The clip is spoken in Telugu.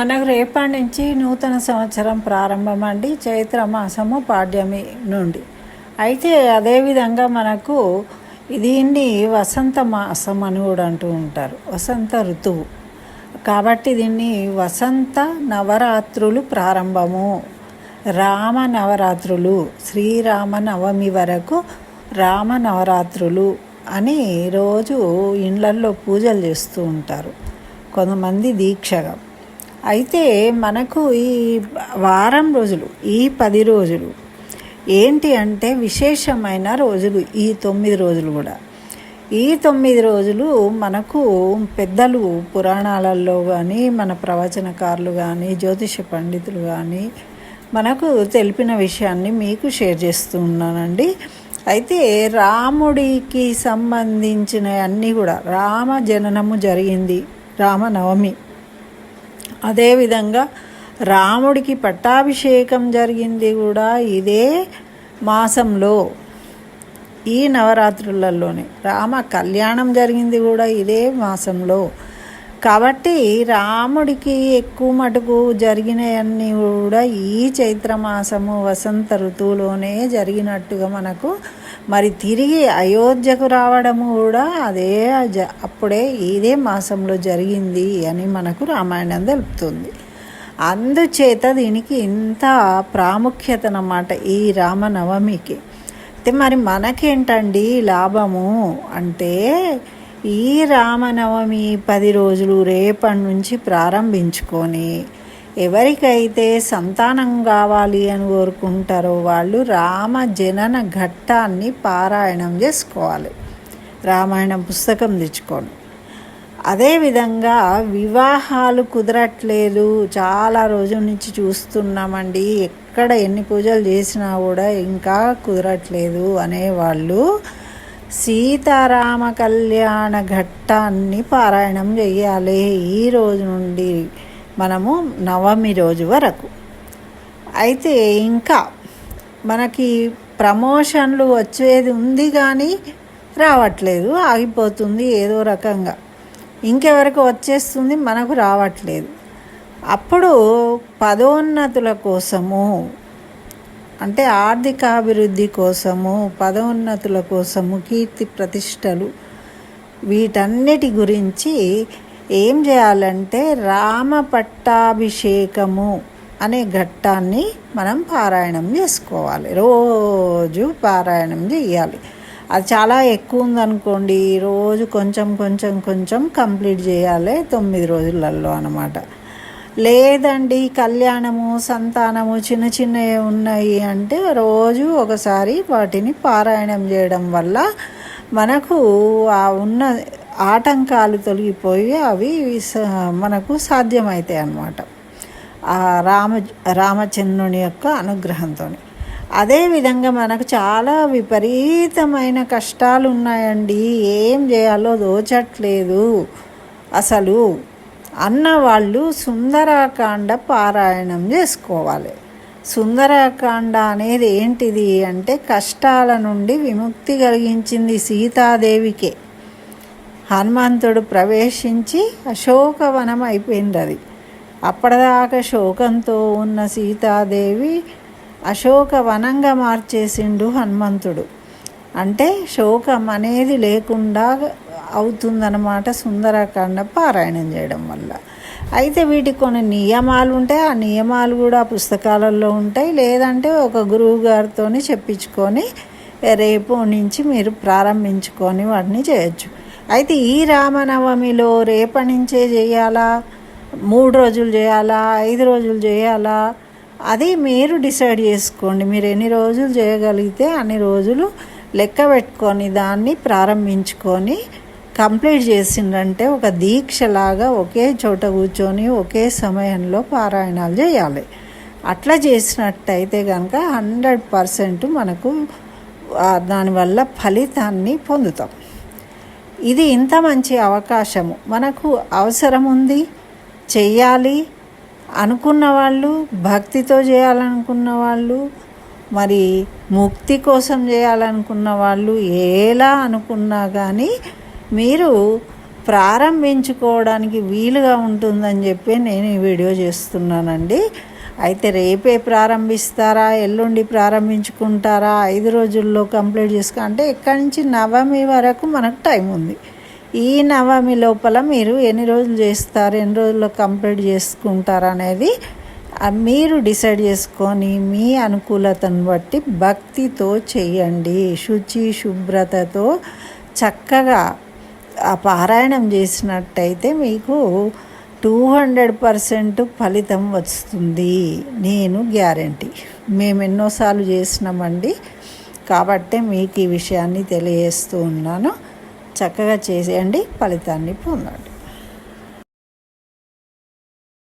మనకు రేపటి నుంచి నూతన సంవత్సరం ప్రారంభం అండి చైత్ర మాసము పాడ్యమి నుండి. అయితే అదేవిధంగా మనకు దీన్ని వసంత మాసం అని కూడా అంటూ ఉంటారు. వసంత ఋతువు. కాబట్టి దీన్ని వసంత నవరాత్రులు ప్రారంభము. రామ నవరాత్రులు శ్రీరామ నవమి వరకు రామ నవరాత్రులు అని రోజు ఇండ్లల్లో పూజలు చేస్తూ ఉంటారు. కొంతమంది దీక్షగా. అయితే మనకు ఈ వారం రోజులు ఈ పది రోజులు ఏంటి అంటే విశేషమైన రోజులు ఈ తొమ్మిది రోజులు కూడా. ఈ తొమ్మిది రోజులు మనకు పెద్దలు పురాణాలలో కానీ మన ప్రవచనకారులు కానీ జ్యోతిష పండితులు కానీ మనకు తెలిపిన విషయాన్ని మీకు షేర్ చేస్తున్నానండి అయితే రాముడికి సంబంధించిన అన్నీ కూడా రామ జననము జరిగింది రామనవమి. అదేవిధంగా రాముడికి పట్టాభిషేకం జరిగింది కూడా ఇదే మాసంలో ఈ నవరాత్రులలోనే. రామ కళ్యాణం జరిగింది కూడా ఇదే మాసంలో. కాబట్టి రాముడికి ఎక్కువ మటుకు జరిగినవన్నీ కూడా ఈ చైత్ర మాసము వసంత ఋతువులోనే జరిగినట్టుగా మనకు మరి తిరిగి అయోధ్యకు రావడము కూడా అదే జ- అప్పుడే ఇదే మాసంలో జరిగింది అని మనకు రామాయణం తెలుపుతుంది. అందుచేత దీనికి ఇంత ప్రాముఖ్యత అన్నమాట ఈ రామనవమికి. అయితే మరి మనకేంటండి లాభము అంటే ఈ రామనవమి పది రోజులు రేపటి నుంచి ప్రారంభించుకొని ఎవరికైతే సంతానం కావాలి అని కోరుకుంటారో వాళ్ళు రామ జనన ఘట్టాన్ని పారాయణం చేసుకోవాలి. రామాయణం పుస్తకం తెచ్చుకోండి. అదేవిధంగా వివాహాలు కుదరట్లేదు. చాలా రోజుల నుంచి చూస్తున్నామండి. ఎక్కడ ఎన్ని పూజలు చేసినా కూడా ఇంకా కుదరట్లేదు అనేవాళ్ళు సీతారామ కళ్యాణ ఘట్టాన్ని పారాయణం చేయాలి ఈ రోజు నుండి మనము నవమి రోజు వరకు. అయితే ఇంకా మనకి ప్రమోషన్లు వచ్చేది ఉంది కానీ రావట్లేదు ఆగిపోతుంది ఏదో రకంగా. ఇంకెవరికి వచ్చేస్తుంది మనకు రావట్లేదు. అప్పుడు పదోన్నతుల కోసము అంటే ఆర్థికాభివృద్ధి కోసము పదోన్నతుల కోసము కీర్తి ప్రతిష్టలు వీటన్నిటి గురించి ఏం చేయాలంటే రామ పట్టాభిషేకము అనే ఘట్టాన్ని మనం పారాయణం చేసుకోవాలి. రోజు పారాయణం చేయాలి. అది చాలా ఎక్కువ ఉందనుకోండి రోజు కొంచెం కొంచెం కొంచెం కంప్లీట్ చేయాలి తొమ్మిది రోజులలో అనమాట లేదండి కళ్యాణము సంతానము చిన్న చిన్నవి ఉన్నాయి అంటే రోజు ఒకసారి వాటిని పారాయణం చేయడం వల్ల మనకు ఆ ఉన్న ఆటంకాలు తొలగిపోయి అవి స- మనకు సాధ్యమవుతాయి అన్నమాట. ఆ రామ రామచంద్రుని యొక్క అనుగ్రహంతో అదేవిధంగా మనకు చాలా విపరీతమైన కష్టాలు ఉన్నాయండి. ఏం చేయాలో దోచట్లేదు. అసలు అన్న వాళ్ళు సుందరాకాండ పారాయణం చేసుకోవాలి. సుందరాకాండ అనేది ఏంటిది అంటే కష్టాల నుండి విముక్తి కలిగించింది సీతాదేవికే. హనుమంతుడు ప్రవేశించి అశోకవనం అయిపోయింది అది అప్పటిదాకా శోకంతో ఉన్న సీతాదేవి అశోకవనంగా మార్చేసిండు హనుమంతుడు. అంటే శోకం అనేది లేకుండా అవుతుందన్నమాట సుందరకాండ పారాయణం చేయడం వల్ల. అయితే వీటికి కొన్ని నియమాలు ఉంటాయి. ఆ నియమాలు కూడా పుస్తకాలలో ఉంటాయి. లేదంటే ఒక గురువు గారితో చెప్పించుకొని రేపు నుంచి మీరు ప్రారంభించుకొని వాటిని చేయొచ్చు. అయితే ఈ రామనవమిలో రేపటి నుంచే చేయాలా? మూడు రోజులు చేయాలా? ఐదు రోజులు చేయాలా? అది మీరు డిసైడ్ చేసుకోండి. మీరు ఎన్ని రోజులు చేయగలిగితే అన్ని రోజులు లెక్క పెట్టుకొని దాన్ని ప్రారంభించుకొని కంప్లీట్ చేసిందంటే ఒక దీక్షలాగా ఒకే చోట కూర్చొని ఒకే సమయంలో పారాయణాలు చేయాలి. అట్లా చేసినట్టయితే కనుక హండ్రెడ్ పర్సెంట్ మనకు దానివల్ల ఫలితాన్ని పొందుతాం. ఇది ఇంత మంచి అవకాశము. మనకు అవసరం ఉంది చెయ్యాలి అనుకున్న వాళ్ళు భక్తితో చేయాలనుకున్న వాళ్ళు మరి ముక్తి కోసం చేయాలనుకున్న వాళ్ళు ఎలా అనుకున్నా కానీ మీరు ప్రారంభించుకోవడానికి వీలుగా ఉంటుందని చెప్పి నేను ఈ వీడియో చేస్తున్నానండి. అయితే రేపే ప్రారంభిస్తారా? ఎల్లుండి ప్రారంభించుకుంటారా? ఐదు రోజుల్లో కంప్లీట్ చేసుకో అంటే ఇక్కడి నుంచి నవమి వరకు మనకు టైం ఉంది. ఈ నవమి లోపల మీరు ఎన్ని రోజులు చేస్తారు? ఎన్ని రోజుల్లో కంప్లీట్ చేసుకుంటారు అనేది మీరు డిసైడ్ చేసుకొని మీ అనుకూలతను బట్టి భక్తితో చేయండి. శుచి శుభ్రతతో చక్కగా ఆ పారాయణం చేసినట్టయితే మీకు టూ హండ్రెడ్ పర్సెంట్ ఫలితం వస్తుంది. నేను గ్యారంటీ. మేము ఎన్నోసార్లు చేసినామండి. కాబట్టే మీకు ఈ విషయాన్ని తెలియజేస్తూ ఉన్నాను. చక్కగా చేసేయండి. ఫలితాన్ని పొందండి.